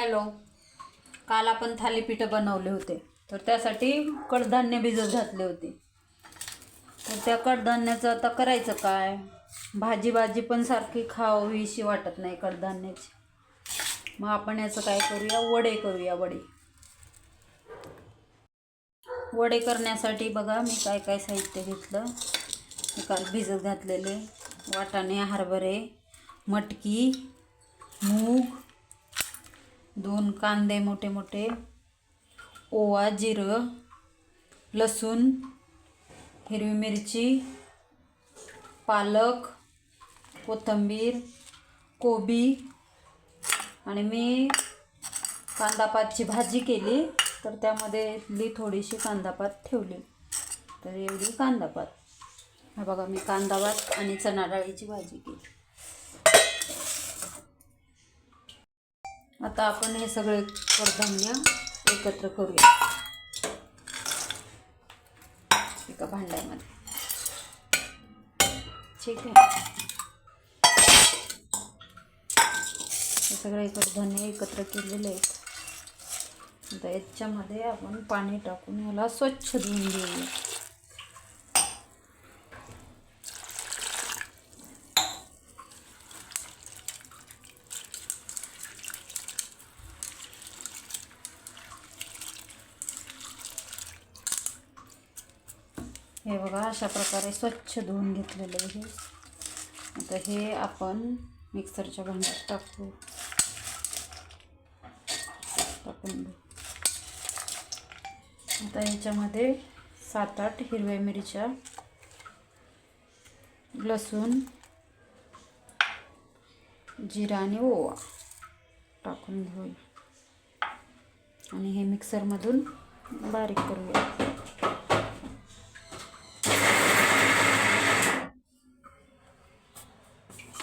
Hello. काल आपण थालीपीठं बनवले होते. तर त्यासाठी कडधान्य भिजत घातले होते. तर त्या कडधान्याचं आता करायचं काय? भाजी भाजी पण सारखी खावीशी वाटत नाही कडधान्याची. मग आपण याचं काय करूया? वडे करूया वडे. वडे करण्यासाठी बघा मी काय काय साहित्य घेतलं. काल भिजत घातलेले. वाटाणे हरभरे मटकी मूग दोन कांदे मोठे मोठे ओवा जिरं लसूण हिरवी मिरची पालक कोथिंबीर कोबी आणि मी कांदापातची भाजी केली. तर त्यामध्ये ली थोडीशी कांदापात ठेवली. तर एवढी कांदापात. हा बघा मी कांदापात आणि चणा डाळीची भाजी केली. आता आपण हे सगळे कडधान्य एकत्र करूया. एका भांड्यामध्ये. ठीक आहे. हे सगळे कडधान्य एकत्र केलेले आहेत. आता याच्यामध्ये आपण पाणी टाकून याला स्वच्छ धुवून घेऊया. हे बघा अशा प्रकारे स्वच्छ धुवून घेतलेलं आहे आता हे आपण मिक्सरच्या भांड्यात टाकू. टाकून घेऊ आता याच्यामध्ये सात आठ हिरव्या मिरच्या लसूण जिरा आणि ओवा टाकून घेऊया. आणि हे मिक्सरमधून बारीक करूया.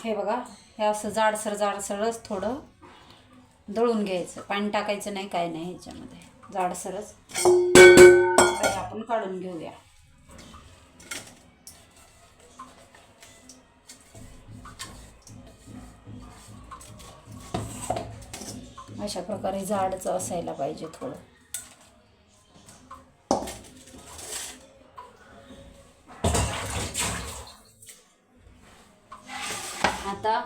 हे बघा हे असं जाडसर जाडसरच थोडं दळून घ्यायचं. पाणी टाकायचं नाही काय नाही ह्याच्यामध्ये. जाडसरच. आपण काढून घेऊया. अशा प्रकारे जाडचं असायला पाहिजे थोडं. आता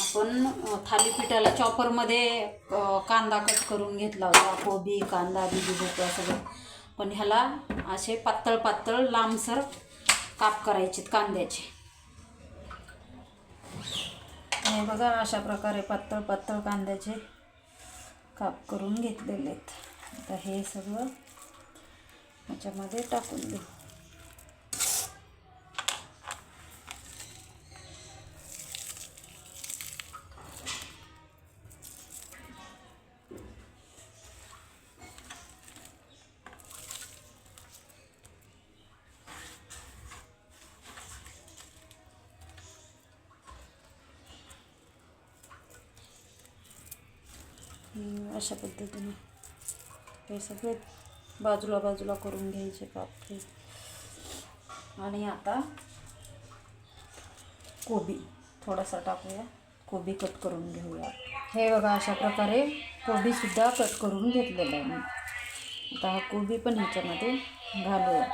आपण थालीपीठाला चॉपरमध्ये कांदा कट करून घेतला होता कोबी कांदा बिबी भोपळा सगळं. पण ह्याला असे पातळ पातळ लांबसर काप करायचे कांद्याचे. हे बघा अशा प्रकारे पातळ पातळ कांद्याचे काप करून घेतलेले आहेत. आता हे सगळं ह्याच्यामध्ये टाकून देऊ. अशा पद्धतीने. हे सगळे बाजूला बाजूला करून घ्यायचे काप आणि आता कोबी थोडासा टाकूया. कोबी कट करून घेऊया. हे बघा अशा प्रकारे कोबीसुद्धा कट करून घेतलेलं आहे मी. आता हा कोबी पण ह्याच्यामध्ये घालूया.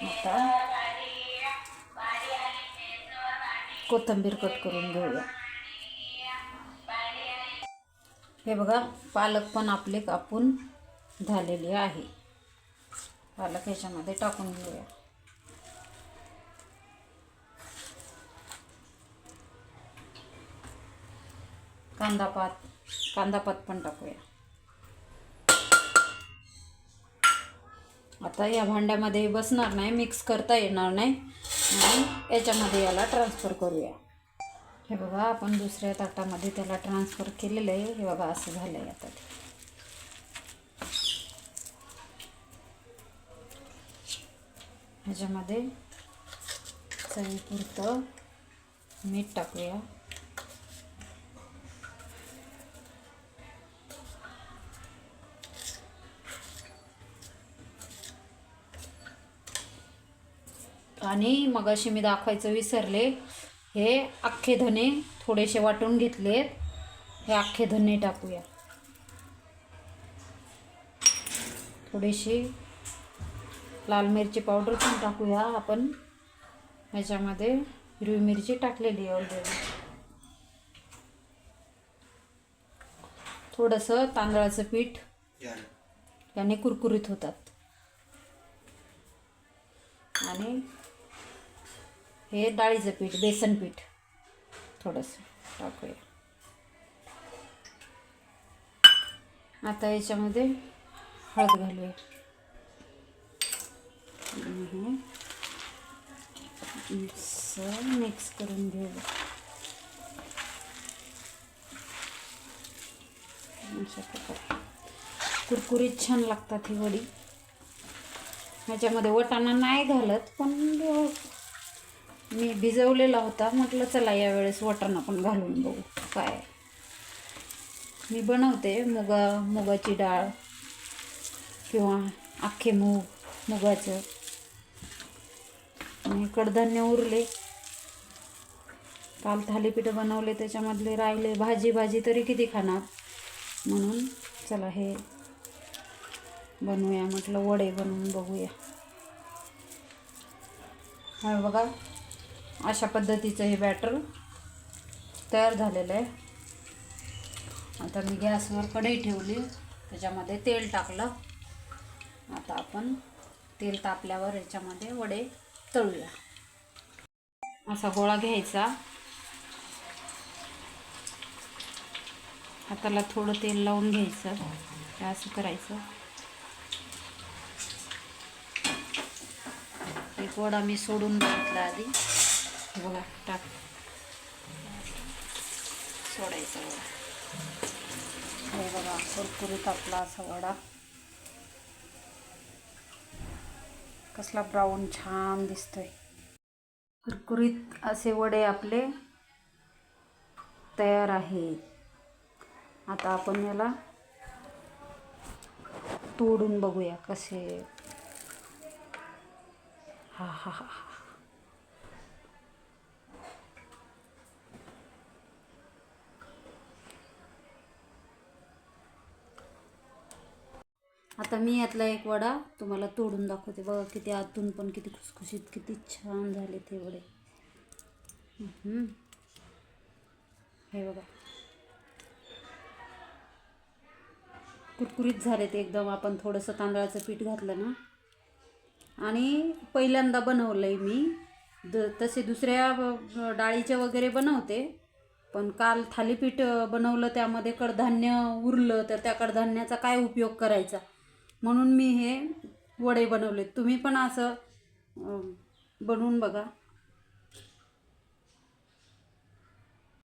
आता कोथिंबीर कट करून घेऊया. हे बघा पालक पण आपले कापून झालेले आहे. पालक ह्याच्यामध्ये टाकून घेऊया. कांदापात कांदापात पण टाकूया. आता या भांड्यामध्ये बसणार नाही मिक्स करता येणार नाही. आणि याच्यामध्ये याला ट्रान्सफर करूया. हे बघा आपण दुसऱ्या ताटामध्ये त्याला ट्रान्सफर केलेलं आहे. हे बघा असं झालं आहे आता ते. ह्याच्यामध्ये चवीपुरतं मीठ टाकूया. आणि मग अशी मी दाखवायचं विसरले. हे अख्खे धने थोडेसे वाटून घेतलेत. हे अख्खे धने टाकूया. थोडीशी लाल मिरची पावडर पण टाकूया आपण. ह्याच्यामध्ये हिरवी मिरची टाकलेली आहे ऑलरेडी थोडंसं तांदळाचं पीठ याने कुरकुरीत होतात. आणि हे डाळीचं पीठ बेसन पीठ. थोडंसं टाकूया. आता याच्यामध्ये हळद घालूया. मिक्स मिक्स करून घेऊ अशा प्रकारे. कुरकुरीत छान लागतात ही वडी. ह्याच्यामध्ये वटाणा नाही घालत पण मी भिजवलेला होता. म्हटलं चला यावेळेस वाटाणा पण घालून बघू काय मी बनवते मुगा मुगाची डाळ किंवा अख्खे मूग मुगाचं. आणि कडधान्य उरले. काल थालीपीठं बनवले त्याच्यामधले राहिले भाजी भाजी तरी किती खाणार? म्हणून चला हे बनवूया. म्हटलं वडे बनवून बघूया. हा बघा. अशा पद्धतीचं हे बॅटर तयार झालेलं आहे. आता मी गॅसवर कढई ठेवली. त्याच्यामध्ये तेल टाकलं. आता आपण तेल तापल्यावर याच्यामध्ये वडे तळूया. असा गोळा घ्यायचा. हाताला थोडं तेल लावून घ्यायचं. हे असं करायचं. एक वडा मी सोडून बघितला आधी. बघा टाक. सोडायचा वडा हे बघा कुरकुरीत आपला असा वडा. कसला ब्राऊन छान दिसतोय. कुरकुरीत असे वडे आपले तयार आहेत. आता आपण याला तोडून बघूया कसे. हा हा हा. आता मी यातला एक वडा तुम्हाला तोडून दाखवते. बघा किती आतून पण किती खुसखुशीत किती छान झाले ते वडे. हे बघा. कुरकुरीत झाले ते एकदम. आपण थोडंसं तांदळाचं पीठ घातलं ना. आणि पहिल्यांदा बनवलं आहे मी. द तसे दुसऱ्या डाळीचे वगैरे बनवते. पण काल थालीपीठ बनवलं त्यामध्ये कडधान्य उरलं तर त्या कडधान्याचा काय उपयोग करायचा? म्हणून मी हे वडे बनवले तुम्ही पण असं बनवून बघा.